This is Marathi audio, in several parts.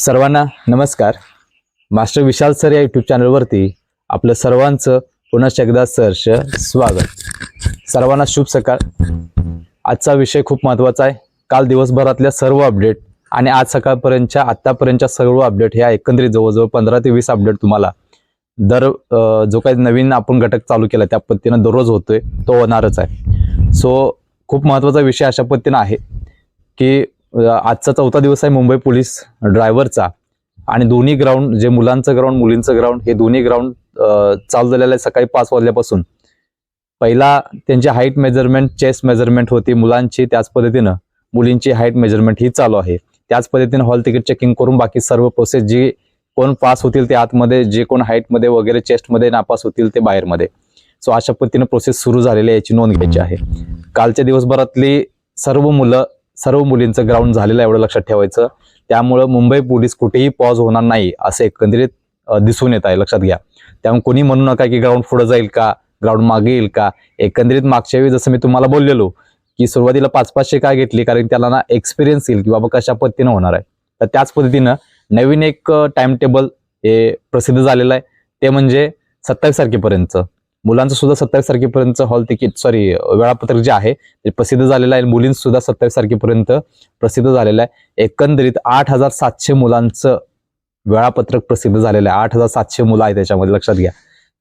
सर्वांना नमस्कार. मास्टर विशाल सर या यूट्यूब चॅनलवरती आपलं सर्वांचं पुन्हा एकदा सहर्ष स्वागत. सर्वांना शुभ सकाळ. आजचा विषय खूप महत्त्वाचा आहे. काल दिवसभरातल्या सर्व अपडेट आणि आज सकाळपर्यंतच्या आत्तापर्यंतच्या सर्व अपडेट ह्या एकंदरीत जवळजवळ पंधरा ते वीस अपडेट तुम्हाला दर जो काही नवीन आपण घटक चालू केला त्या पद्धतीनं दररोज होतोय तो होणारच आहे. सो खूप महत्त्वाचा विषय अशा पद्धतीनं आहे की आजचा चौथा दिवस आहे मुंबई पोलीस ड्रायव्हरचा. आणि दोन्ही ग्राउंड जे मुलांचं ग्राउंड मुलींचं ग्राउंड हे दोन्ही ग्राउंड चालू झालेलं आहे सकाळी पाच वाजल्यापासून. पहिला त्यांची हाईट मेजरमेंट चेस्ट मेजरमेंट होती मुलांची त्याच पद्धतीनं. मुलींची हाईट मेजरमेंट ही चालू आहे. त्याच पद्धतीनं हॉल तिकीट चेकिंग करून बाकी सर्व प्रोसेस जी कोण पास होतील ते आतमध्ये जे कोण हाईटमध्ये वगैरे चेस्टमध्ये नापास होतील ते बाहेरमध्ये. सो अशा पद्धतीनं प्रोसेस सुरू झालेली आहे याची नोंद घ्यायची आहे. कालच्या दिवसभरातली सर्व मुलं सर्व मुलींचं ग्राउंड झालेलं आहे एवढं लक्षात ठेवायचं. त्यामुळं मुंबई पोलीस कुठेही पॉज होणार नाही असं एकंदरीत दिसून येत आहे. लक्षात घ्या. त्यामुळे कोणी म्हणू नका की ग्राउंड पुढे जाईल का ग्राउंड मागे येईल का? एकंदरीत मागच्या वेळी जसं मी तुम्हाला बोललेलो की सुरुवातीला पाच पाचशे का घेतली? कारण त्याला ना एक्सपिरियन्स येईल की बाबा कशा पद्धतीनं होणार आहे. तर त्याच पद्धतीनं नवीन एक टाइम टेबल हे प्रसिद्ध झालेलं आहे. ते म्हणजे सत्तावीस तारखेपर्यंतचं. मुलांचं सुद्धा सत्तावीस तारखेपर्यंत हॉल तिकीट सॉरी वेळापत्रक जे आहे ते प्रसिद्ध झालेलं आहे. मुलींचं सुद्धा सत्तावीस तारखेपर्यंत प्रसिद्ध झालेलं आहे. एकंदरीत आठ हजार सातशे मुलांचं वेळापत्रक प्रसिद्ध झालेलं आहे. आठ हजार सातशे मुलं आहे त्याच्यामध्ये लक्षात घ्या.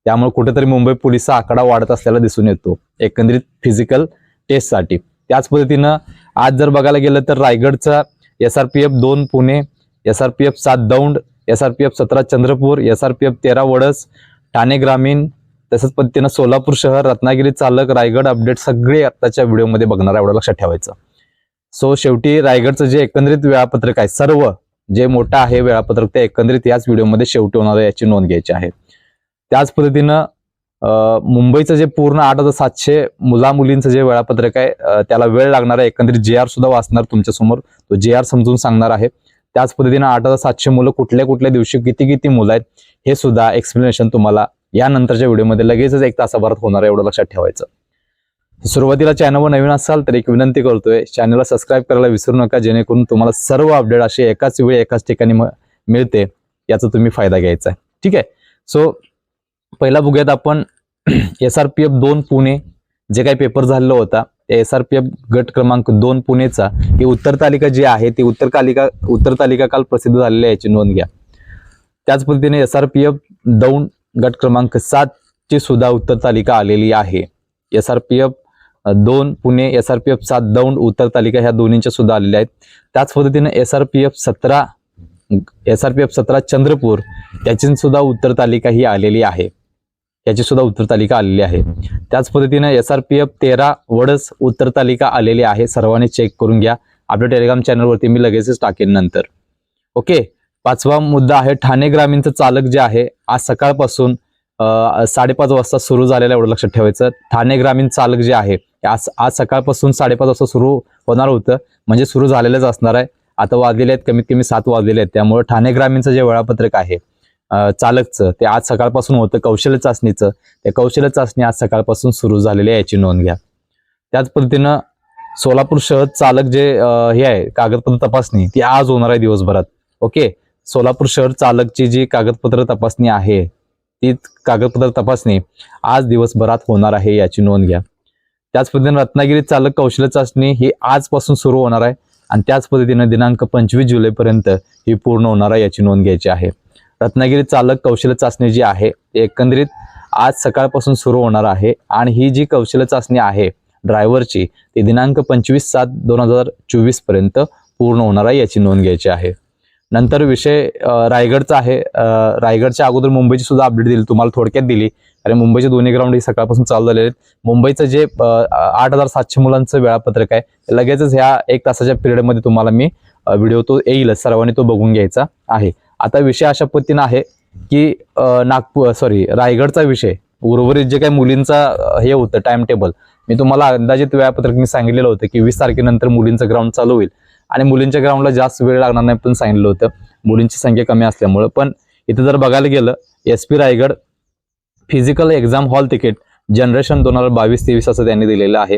त्यामुळे कुठेतरी मुंबई पोलिसचा आकडा वाढत असलेला दिसून येतो. एकंदरीत फिजिकल टेस्टसाठी त्याच पद्धतीनं आज जर बघायला गेलं तर रायगडचा एस आर पी एफ दोन Pune S R P F सात Daund S R P F सतरा Chandrapur S R P F तेरा वडस ठाणे ग्रामीण तसंच पद्धतीनं सोलापूर शहर रत्नागिरी चालक रायगड अपडेट सगळे आत्ताच्या व्हिडिओमध्ये बघणार एवढं लक्षात ठेवायचं. सो शेवटी रायगडचं जे एकंदरीत वेळापत्रक आहे सर्व जे मोठं आहे वेळापत्रक ते एकंदरीत याच व्हिडिओमध्ये शेवटी होणार आहे याची नोंद घ्यायची आहे. त्याच पद्धतीनं मुंबईचं जे पूर्ण आठ हजार सातशे मुला मुलींचं जे वेळापत्रक आहे त्याला वेळ लागणार आहे एकंदरीत जे आर सुद्धा वाचणार तुमच्यासमोर तो जे आर समजून सांगणार आहे. त्याच पद्धतीनं आठ हजार सातशे मुलं कुठल्या कुठल्या दिवशी किती किती मुलं आहेत हे सुद्धा एक्सप्लेनेशन तुम्हाला या नंतरच्या व्हिडिओमध्ये लगेचच एक तासाभरात होणार आहे एवढं लक्षात ठेवायचं. सुरुवातीला चॅनलवर नवीन असाल तर एक विनंती करतोय चॅनलला सबस्क्राईब करायला विसरू नका जेणेकरून तुम्हाला सर्व अपडेट असे एकाच वेळी एकाच ठिकाणी मिळते याचा तुम्ही फायदा घ्यायचा आहे. ठीक आहे? सो पहिला बघूयात आपण एस आर पी एफ दोन पुणे जे काही पेपर झालेला होता एस आर पी एफ गट क्रमांक दोन पुणेचा ही उत्तर तालिका जी आहे ती उत्तर तालिका उत्तर तालिका काल प्रसिद्ध झालेली आहे याची नोंद घ्या. त्याच पद्धतीने S R P F Daund गट क्रमांक सात ची सुद्धा उत्तर तालिका आलेली आहे. एस आर पी एफ दोन Pune S R P F सात दौंड उत्तर तालिका ह्या दोन्हीच्या सुद्धा आलेल्या आहेत. त्याच पद्धतीने एस आर पी एफ सतरा एस आर पी एफ सतरा चंद्रपूर त्याची सुद्धा उत्तर तालिका ही आलेली आहे. याची सुद्धा उत्तर तालिका आलेली आहे. त्याच पद्धतीने एस आर पी एफ तेरा वडस उत्तर तालिका आलेली आहे. सर्वांनी चेक करून घ्या. आपल्या टेलिग्राम चॅनलवरती मी लगेचच टाकेन नंतर. ओके पाचवा मुद्दा आहे ठाणे ग्रामीणचं चालक जे आहे आज सकाळपासून साडेपाच वाजता सुरू झालेलं एवढं लक्षात ठेवायचं. ठाणे ग्रामीण चालक जे आहे ते आज आज सकाळपासून साडेपाच वाजता सुरू होणार होतं म्हणजे सुरू झालेलंच असणार आहे. आता वाजलेले आहेत कमीत कमी सात वाजलेले आहेत त्यामुळे ठाणे ग्रामीणचं जे वेळापत्रक आहे चालकचं ते आज सकाळपासून होतं कौशल्य चाचणीचं. ते कौशल्य चाचणी आज सकाळपासून सुरू झालेली आहे याची नोंद घ्या. त्याच पद्धतीनं सोलापूर शहर चालक जे हे आहे कागदपत्र तपासणी ती आज होणार आहे दिवसभरात. ओके? सोलापूर शहर चालकची जी कागदपत्र तपासणी आहे ती कागदपत्र तपासणी आज दिवसभरात होणार आहे याची नोंद घ्या. त्याच पद्धतीने रत्नागिरी चालक कौशल्य चाचणी ही आजपासून सुरू होणार आहे आणि त्याच पद्धतीने दिनांक पंचवीस जुलैपर्यंत ही पूर्ण होणार आहे याची नोंद घ्यायची आहे. रत्नागिरी चालक कौशल्य चाचणी जी आहे ती एकंदरीत आज सकाळपासून सुरू होणार आहे आणि ही जी कौशल्य चाचणी आहे ड्रायव्हरची ती दिनांक पंचवीस सात दोन हजार चोवीसपर्यंत पूर्ण होणार आहे याची नोंद घ्यायची आहे. नंतर विषय रायगडचा आहे. रायगडच्या अगोदर मुंबईची सुद्धा अपडेट दिली. तुम्हाला थोडक्यात दिली. कारण मुंबईचे दोन्ही ग्राउंड हे सकाळपासून चालू झालेले आहेत. मुंबईचं जे आठ हजार सातशे मुलांचं वेळापत्रक आहे लगेचच ह्या एक तासाच्या पिरियडमध्ये तुम्हाला मी व्हिडिओ तो येईलच सर्वांनी तो बघून घ्यायचा आहे. आता विषय अशा पद्धतीनं आहे की नागपूर सॉरी रायगडचा विषय. उर्वरित जे काही मुलींचा हे होतं टाइम टेबल मी तुम्हाला अंदाजित वेळापत्रक मी सांगितलेलं होतं की वीस तारखेनंतर मुलींचं ग्राउंड चालू होईल. आणि मुलींच्या ग्राउंडला जास्त वेळ लागणार नाही पण सांगितलं होतं. मुलींची संख्या कमी असल्यामुळं. पण इथं जर बघायला गेलं S P Raigad physical exam hall ticket generation दोन हजार बावीस तेवीस असं त्यांनी दिलेलं आहे.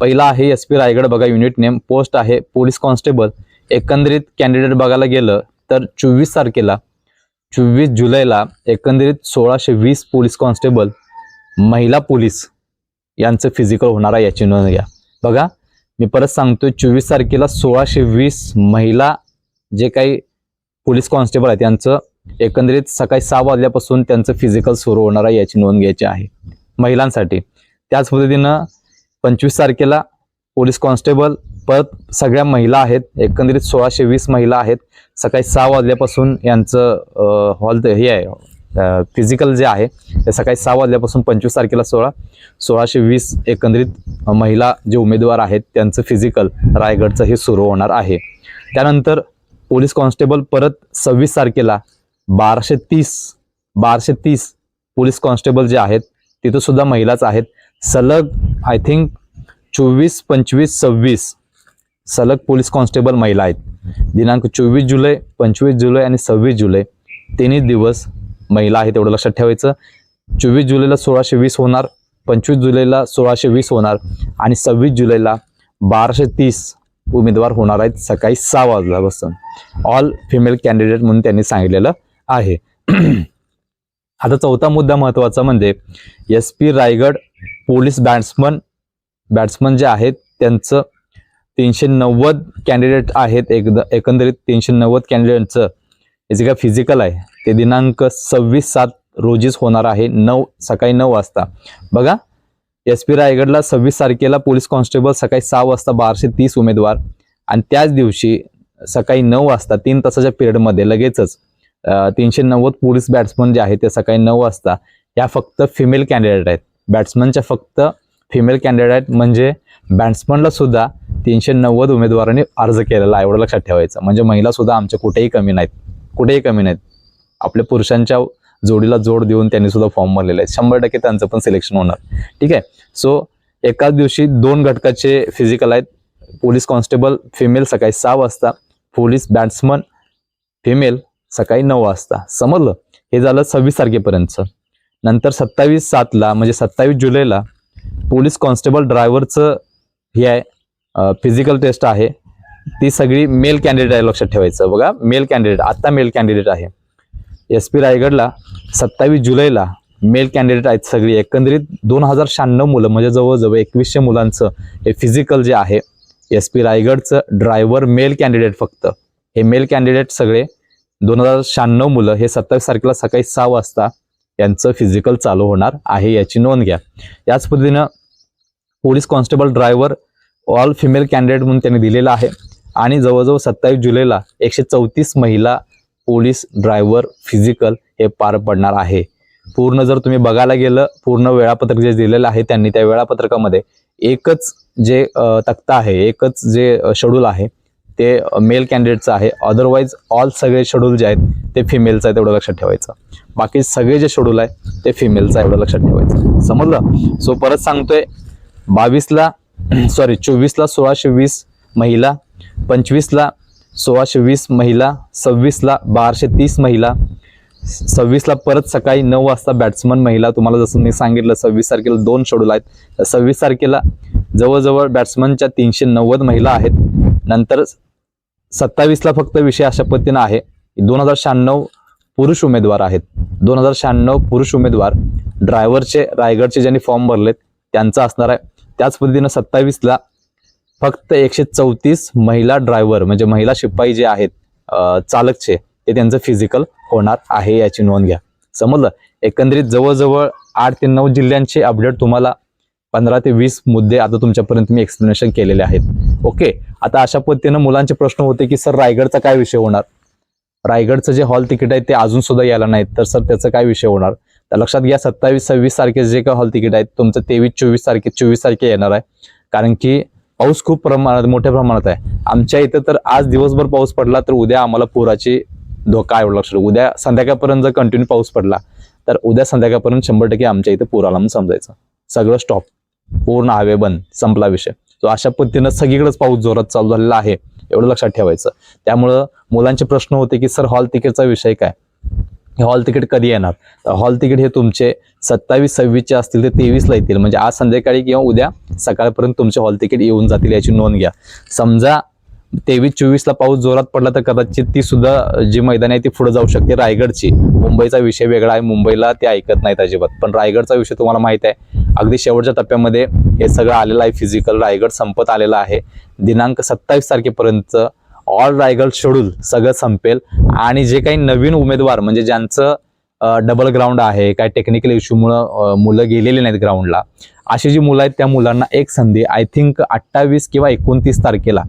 पहिला आहे एस पी रायगड बघा युनिट नेम पोस्ट आहे पोलीस कॉन्स्टेबल एकंदरीत कॅन्डिडेट बघायला गेलं तर चोवीस तारखेला चोवीस जुलैला एकंदरीत सोळाशे वीस पोलीस कॉन्स्टेबल महिला पोलीस यांचं फिजिकल होणार आहे याची नोंद घ्या. बघा मी परत सांगतोय चोवीस तारखेला सोळाशे वीस महिला जे काही पोलीस कॉन्स्टेबल आहेत त्यांचं एकंदरीत सकाळी सहा वाजल्यापासून त्यांचं फिजिकल सुरू होणार आहे याची नोंद घ्यायची आहे महिलांसाठी. त्याच पद्धतीनं पंचवीस तारखेला पोलीस कॉन्स्टेबल परत सगळ्या महिला आहेत एकंदरीत सोळाशे वीस महिला आहेत सकाळी सहा वाजल्यापासून यांचं हॉल हे आहे फिजिकल जे आहे ते सकाळी सहा वाजल्यापासून पंचवीस तारखेला सोळा सोळाशे वीस एकंदरीत महिला जे उमेदवार आहेत त्यांचं फिजिकल रायगडचं हे सुरू होणार आहे. त्यानंतर पोलीस कॉन्स्टेबल परत सव्वीस तारखेला बाराशे तीस बाराशे तीस पोलीस कॉन्स्टेबल जे आहेत तिथं सुद्धा महिलाच आहेत. सलग आय थिंक चोवीस पंचवीस सव्वीस सलग पोलीस कॉन्स्टेबल महिला आहेत. दिनांक चोवीस जुलै पंचवीस जुलै आणि सव्वीस जुलै तिन्ही दिवस महिला आहे तेवढं लक्षात ठेवायचं. चोवीस जुलैला सोळाशे वीस होणार पंचवीस जुलैला सोळाशे वीस होणार आणि सव्वीस जुलैला बाराशे तीस उमेदवार होणार आहेत सकाळी सहा वाजल्यापासून. ऑल फिमेल कॅन्डिडेट म्हणून त्यांनी सांगितलेलं आहे. आता चौथा मुद्दा महत्त्वाचा म्हणजे S P Raigad police batsman batsman जे आहेत त्यांचं तीनशे नव्वद कॅन्डिडेट आहेत एकदा एकंदरीत तीनशे नव्वद कॅन्डिडेटचं हे जे काय फिजिकल आहे ते दिनांक सव्वीस सात रोजीच होणार आहे नऊ सकाळी नऊ वाजता. बघा एस पी रायगडला सव्वीस तारखेला पोलीस कॉन्स्टेबल सकाळी सहा वाजता बाराशे तीस उमेदवार आणि त्याच दिवशी सकाळी नऊ वाजता तीन तासाच्या पिरियडमध्ये लगेचच तीनशे नव्वद पोलीस बॅट्समन जे आहेत ते सकाळी नऊ वाजता या फक्त फिमेल कॅन्डिडेट आहेत. बॅट्समनच्या फक्त फिमेल कॅन्डिडेट म्हणजे बॅट्समनला सुद्धा तीनशे नव्वद उमेदवारांनी अर्ज केलेला एवढं लक्षात ठेवायचं. म्हणजे महिला सुद्धा आमच्या कुठेही कमी नाहीत कुठेही कमी नाहीत. आपल्या पुरुषांच्या जोडीला जोड देऊन त्यांनी सुद्धा फॉर्म भरलेला आहे शंभर टक्के त्यांचं पण सिलेक्शन होणार. ठीक आहे? सो एकाच दिवशी दोन घटकाचे फिजिकल आहेत. पोलीस कॉन्स्टेबल फिमेल सकाळी सहा वाजता. पोलीस बॅट्समन फिमेल सकाळी नऊ वाजता. समजलं? हे झालं सव्वीस तारखेपर्यंतचं. नंतर सत्तावीस सातला म्हणजे सत्तावीस जुलैला पोलीस कॉन्स्टेबल ड्रायव्हरचं हे आहे फिजिकल टेस्ट आहे. ती सगळी मेल कॅन्डिडेट आहे लक्षात ठेवायचं. बघा मेल कॅन्डिडेट आत्ता मेल कॅन्डिडेट आहे. एस पी रायगडला सत्तावीस जुलैला मेल कॅन्डिडेट आहेत सगळी. एकंदरीत दोन हजार शहाण्णव मुलं म्हणजे जवळजवळ एकवीसशे मुलांचं हे फिजिकल जे आहे एस पी रायगडचं ड्रायव्हर मेल कॅन्डिडेट फक्त. हे मेल कॅन्डिडेट सगळे दोन हजार शहाण्णव मुलं हे सत्तावीस तारखेला सकाळी सहा वाजता यांचं फिजिकल चालू होणार आहे याची नोंद घ्या. याच पद्धतीनं police constable driver all female candidate म्हणून त्यांनी दिलेला आहे. आणि जवळजवळ सत्तावीस जुलैला एकशे चौतीस महिला पोलीस ड्रायव्हर फिजिकल हे पार पडणार आहे. पूर्ण जर तुम्ही बघायला गेलं पूर्ण वेळापत्रक जे दिलेलं आहे त्यांनी त्या वेळापत्रकामध्ये एकच जे तक्ता आहे एकच जे शेड्यूल आहे ते मेल कॅन्डिडेटचं आहे. अदरवाईज ऑल सगळे शेड्यूल जे आहेत ते फिमेलचं आहे तेवढं लक्षात ठेवायचं. बाकी सगळे जे शेड्यूल आहे ते फिमेलचं आहे एवढं लक्षात ठेवायचं. समजलं? सो परत सांगतोय बावीसला सॉरी चोवीसला सोळाशे वीस महिला पंचवीसला सोळाशे वीस महिला सव्वीसला बाराशे तीस महिला सव्वीसला परत सकाळी नऊ वाजता बॅट्समन महिला. तुम्हाला जसं मी सांगितलं सव्वीस तारखेला दोन शेड्यूल आहेत. तर सव्वीस तारखेला जवळजवळ बॅट्समनच्या तीनशे नव्वद महिला आहेत. नंतर सत्तावीसला फक्त विषय अशा पद्धतीनं आहे. दोन हजार शहाण्णव पुरुष उमेदवार आहेत. दोन हजार शहाण्णव पुरुष उमेदवार ड्रायव्हरचे रायगडचे ज्यांनी फॉर्म भरलेत त्यांचा असणार आहे. त्याच पद्धतीनं सत्तावीसला फक्त एकशे चौतीस महिला ड्रायव्हर म्हणजे महिला शिपाई जे आहेत चालकचे ते त्यांचं फिजिकल होणार आहे याची नोंद घ्या. समजलं? एकंदरीत जवळजवळ आठ ते नऊ जिल्ह्यांचे अपडेट तुम्हाला पंधरा ते वीस मुद्दे आता तुमच्यापर्यंत मी एक्सप्लेनेशन केलेले आहेत. ओके आता अशा पद्धतीनं मुलांचे प्रश्न होते की सर रायगडचा काय विषय होणार? रायगडचं जे हॉल तिकीट आहे ते अजून सुद्धा यायला नाहीत. तर सर त्याचा काय विषय होणार? तर लक्षात घ्या सत्तावीस सव्वीस तारखेचे जे काय हॉल तिकीट आहेत तुमचं तेवीस चोवीस तारखे चोवीस तारखे येणार आहे. कारण की पाऊस खूप प्रमाणात मोठ्या प्रमाणात आहे. आमच्या इथं तर आज दिवसभर पाऊस पडला तर उद्या आम्हाला पुराची धोका आहे एवढं लक्षात उद्या संध्याकाळपर्यंत जर कंटिन्यू पाऊस पडला तर उद्या संध्याकाळपर्यंत शंभर टक्के आमच्या इथं पूर आला म्हणून समजायचं. सगळं स्टॉप पूर्ण हवे बंद संपला विषय. तो अशा पद्धतीनं सगळीकडेच पाऊस जोरात चालू झालेला आहे एवढं लक्षात ठेवायचं. त्यामुळं मुलांचे प्रश्न होते की सर हॉल तिकीटचा विषय काय? हे हॉल तिकीट कधी येणार? तर हॉल तिकीट हे तुमचे सत्तावीस सव्वीसचे असतील ते तेवीसला येतील. म्हणजे आज संध्याकाळी किंवा उद्या सकाळपर्यंत तुमचे हॉल तिकीट येऊन जातील याची नोंद घ्या. समजा तेवीस चोवीसला पाऊस जोरात पडला तर कदाचित ती सुद्धा जी मैदान आहे ती पुढे जाऊ शकते. रायगडची. मुंबईचा विषय वेगळा आहे. मुंबईला ते ऐकत नाहीत अजिबात. पण रायगडचा विषय तुम्हाला माहीत आहे. अगदी शेवटच्या टप्प्यामध्ये हे सगळं आलेलं आहे. फिजिकल रायगड संपत आलेला आहे. दिनांक सत्तावीस तारखेपर्यंत ऑल रायगड शेड्यूल सगळं संपेल. आणि जे काही नवीन उमेदवार म्हणजे ज्यांचं डबल ग्राउंड आहे काय टेक्निकल इश्यूमुळं मुलं गेलेली नाहीत ग्राउंडला अशी जी मुलं आहेत त्या मुलांना एक संधी आय थिंक अठ्ठावीस किंवा एकोणतीस तारखेला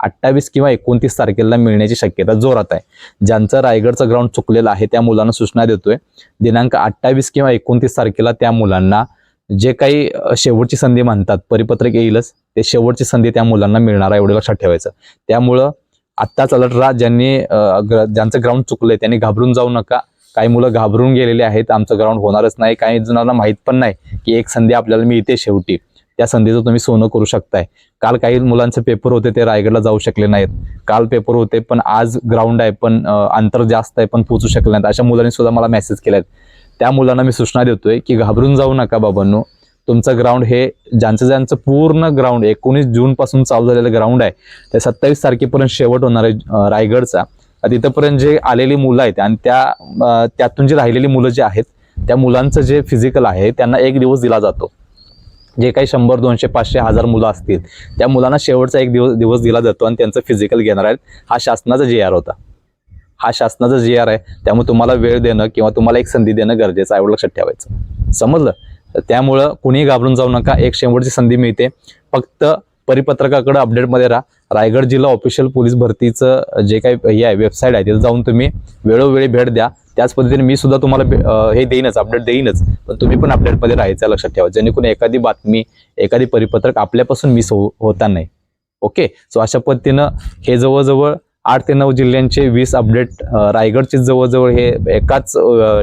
अठ्ठावीस किंवा एकोणतीस तारखेला मिळण्याची शक्यता जोरात आहे. ज्यांचं रायगडचं ग्राउंड चुकलेलं आहे त्या मुलांना सूचना देतोय. दिनांक अठ्ठावीस किंवा एकोणतीस तारखेला त्या मुलांना जे काही शेवटची संधी म्हणतात परिपत्रक येईलच ते शेवटची संधी त्या मुलांना मिळणार आहे एवढं लक्षात ठेवायचं. त्यामुळं आत्ताच अलर्ट राहा ज्यांनी ज्यांचं ग्राउंड चुकलंय त्यांनी घाबरून जाऊ नका. काही मुलं घाबरून गेलेले आहेत आमचं ग्राउंड होणारच नाही. काही जणांना माहीत पण नाही की एक संधी आपल्याला मिळते शेवटी. त्या संधीचं तुम्ही सोनं करू शकताय. काल काही मुलांचे पेपर होते ते रायगडला जाऊ शकले नाहीत. काल पेपर होते पण आज ग्राउंड आहे पण अंतर जास्त आहे पण पोचू शकले नाहीत. अशा मुलांनी सुद्धा मला मेसेज केलाय त्या मुलांना मी सूचना देतोय की घाबरून जाऊ नका बाबांनो. तुमचं ग्राउंड हे ज्यांचं ज्यांचं पूर्ण ग्राउंड एकोणीस जून पासून चालू झालेलं ग्राउंड आहे ते सत्तावीस तारखेपर्यंत शेवट होणार आहे रायगडचा. तिथंपर्यंत जे आलेली मुलं आहेत आणि त्या त्यातून जी राहिलेली मुलं जे आहेत त्या मुलांचं जे फिजिकल आहे त्यांना एक दिवस दिला जातो. जे काही शंभर दोनशे पाचशे हजार मुलं असतील त्या मुलांना शेवटचा एक दिवस दिवस दिला जातो आणि त्यांचं फिजिकल घेणार आहेत. हा शासनाचा जी आर होता. हा शासनाचा जे आर आहे. त्यामुळे तुम्हाला वेळ देणं किंवा तुम्हाला एक संधी देणं गरजेचं आहे एवढं लक्षात ठेवायचं. समजलं? त्यामुळं कुणीही घाबरून जाऊ नका. एक शेवटची संधी मिळते. फक्त परिपत्रकाकडे अपडेटमध्ये राहा. रायगड जिल्हा ऑफिशियल पोलीस भरतीचं जे काही हे आहे वेबसाईट आहे तिथं जाऊन तुम्ही वेळोवेळी भेट द्या. त्याच पद्धतीने मी सुद्धा तुम्हाला भे- हे देईनच अपडेट देईनच. पण तुम्ही पण अपडेटमध्ये राहायचं लक्षात ठेवा. जेणेकरून एखादी बातमी एखादी परिपत्रक आपल्यापासून मिस हो होता नाही. ओके सो अशा पद्धतीनं हे जवळजवळ आठ ते नऊ जिल्ह्यांचे वीस अपडेट रायगडचे जवळजवळ हे एकाच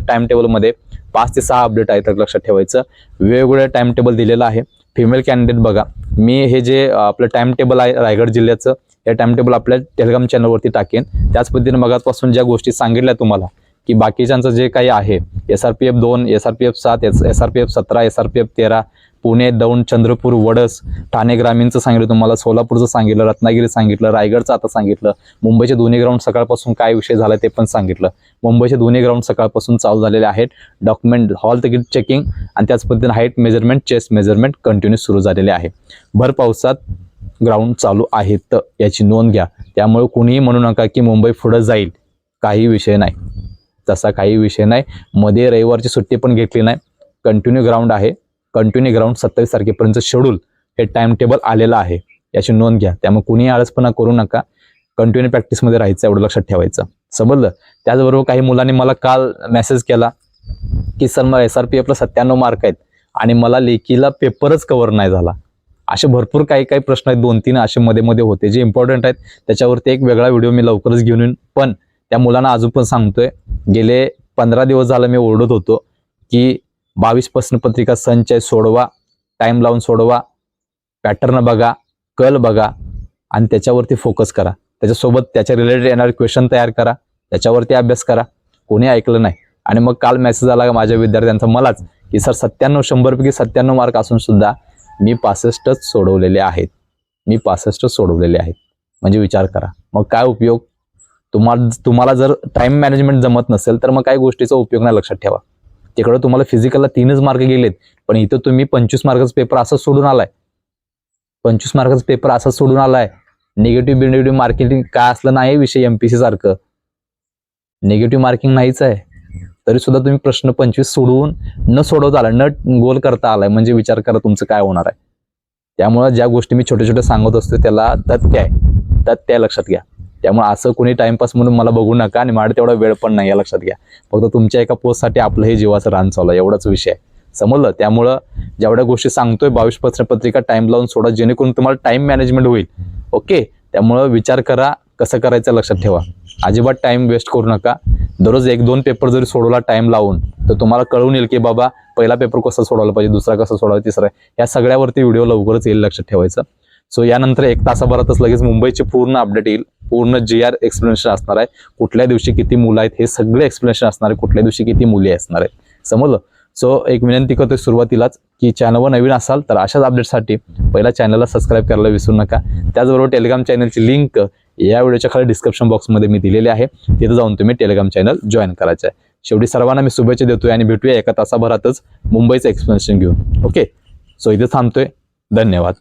टाइम टेबलमध्ये पाच ते सहा अपडेट आहेत तर लक्षात ठेवायचं. वेगवेगळं टाइम टेबल दिलेलं आहे. फिमेल कॅन्डिडेट बघा. मी हे जे आपलं टाइम टेबल आहे रायगड जिल्ह्याचं हे टाइम टेबल आपल्या टेलिग्राम चॅनलवरती टाकेन. त्याच पद्धतीने मगापासून ज्या गोष्टी सांगितल्या तुम्हाला की बाकीच्यांचं जे काही आहे एस आर पी एफ दोन एस आर पी एफ सात एस आर पी एफ सतरा एस आर पी एफ तेरा पुणे दौंड चंद्रपूर वडस ठाणे ग्रामीणचं सांगितलं तुम्हाला सोलापूरचं सांगितलं रत्नागिरी सांगितलं रायगडचं आता सांगितलं मुंबईचे दोन्ही ग्राउंड सकाळपासून काय विषय झाला ते पण सांगितलं. मुंबईचे दोन्ही ग्राउंड सकाळपासून चालू झालेले आहेत. डॉक्युमेंट हॉल तिकीट चेकिंग आणि त्याच पद्धतीने height measurement chest measurement continue सुरू झालेले आहे. भर पावसात ग्राउंड चालू आहेत याची नोंद घ्या. त्यामुळे कुणीही म्हणू नका की मुंबई पुढं जाईल. काही विषय नाही. तसा काही विषय नाही. मध्ये रविवारची सुट्टी पण घेतली नाही. कंटिन्यू ग्राउंड आहे. कंटिन्यू ग्राउंड सत्तावीस तारखेपर्यंत शेड्यूल हे टाइम टेबल आलेलं आहे. याची नोंद घ्या. त्यामुळे कुणीही आळसपणा करू नका. कंटिन्यू प्रॅक्टिसमध्ये राहायचं एवढं लक्षात ठेवायचं. समजलं? त्याचबरोबर काही मुलांनी मला काल मेसेज केला की सर मला एस आर पी एफला सत्त्याण्णव मार्क आहेत आणि मला लेखीला पेपरच कव्हर नाही झाला. असे भरपूर काही काही प्रश्न आहेत. दोन तीन असे मध्ये मध्ये होते जे इम्पॉर्टंट आहेत. त्याच्यावरती एक वेगळा व्हिडिओ मी लवकरच घेऊन येईन. पण त्या मुलांना अजून पण सांगतोय गेले पंधरा दिवस झालं मी ओरडत होतो की बावीस प्रश्नपत्रिका संच आहे सोडवा टाइम लावून सोडवा पॅटर्न बघा कल बघा आणि त्याच्यावरती फोकस करा. त्याच्यासोबत त्याच्या रिलेटेड येणारे क्वेश्चन तयार करा त्याच्यावरती अभ्यास करा. कोणी ऐकलं नाही. आणि मग काल मेसेज आला माझ्या विद्यार्थ्यांचा मलाच की सर सत्त्याण्णव शंभरपैकी सत्त्याण्णव मार्क असून सुद्धा मी पासष्टच सोडवलेले आहेत. मी पासष्टच सोडवलेले आहेत. म्हणजे विचार करा. मग काय उपयोग? तुम्हाला तुम्हाला जर टाइम मॅनेजमेंट जमत नसेल तर मग काही गोष्टीचा उपयोग नाही लक्षात ठेवा. तिकडं तुम्हाला फिजिकलला तीनच मार्क गेलेत. पण इथं तुम्ही पंचवीस मार्काचा पेपर असंच सोडून आलाय. पंचवीस मार्काचा पेपर असंच सोडून आलाय. निगेटिव्ह बिनेटिव्ह मार्केटिंग काय असलं नाही विषय एमपीसी सारखं. निगेटिव्ह मार्किंग नाहीच आहे. तरी सुद्धा तुम्ही प्रश्न पंचवीस सोडवून न सोडवता आला न गोल करता आलाय. म्हणजे विचार करा तुमचं काय होणार आहे. त्यामुळे ज्या गोष्टी मी छोट्या छोट्या सांगत असतो त्याला तथ्य आहे. तथ्य लक्षात घ्या. त्यामुळे असं कोणी टाइमपास म्हणून मला बघू नका आणि माझ्या तेवढा वेळ पण नाही या लक्षात घ्या. फक्त तुमच्या एका पोस्टसाठी आपलं हे जीवाचं रान चालू आहे एवढाच विषय आहे. समजलं? त्यामुळं जेवढ्या गोष्टी सांगतोय बावीस पत्र पत्रिका टाइम लावून सोडा जेणेकरून तुम्हाला टाइम मॅनेजमेंट होईल. ओके त्यामुळं विचार करा कसं करायचं लक्षात ठेवा. अजिबात टाइम वेस्ट करू नका. दररोज एक दोन पेपर जरी सोडवला टाइम लावून तर तुम्हाला कळून येईल की बाबा पहिला पेपर कसा सोडवला पाहिजे दुसरा कसा सोडवला तिसरा. या सगळ्यावरती व्हिडिओ लवकरच येईल लक्षात ठेवायचं. सो यानंतर एक तासाभरातच लगेच मुंबईचे पूर्ण अपडेट येईल. पूर्ण जी आर एक्सप्लेनेशन असणार आहे. कुठल्या दिवशी किती मुलं आहेत हे सगळे एक्सप्लेनेशन असणार आहे. कुठल्या दिवशी किती मुली असणार आहेत. समजलं? सो एक विनंती करतोय सुरुवातीलाच की चॅनलवर नवीन असाल तर अशाच अपडेटसाठी पहिला चॅनलला सबस्क्राईब करायला विसरू नका. त्याचबरोबर टेलिग्राम चॅनलची लिंक या व्हिडिओच्या खाली डिस्क्रिप्शन बॉक्समध्ये मी दिलेली आहे. तिथं जाऊन तुम्ही टेलिग्राम चॅनल जॉईन करायचं आहे. शेवटी सर्वांना मी शुभेच्छा देतोय आणि भेटूया एका तासाभरातच मुंबईचं एक्सप्लेनेशन घेऊन. ओके सो इथे थांबतोय. धन्यवाद.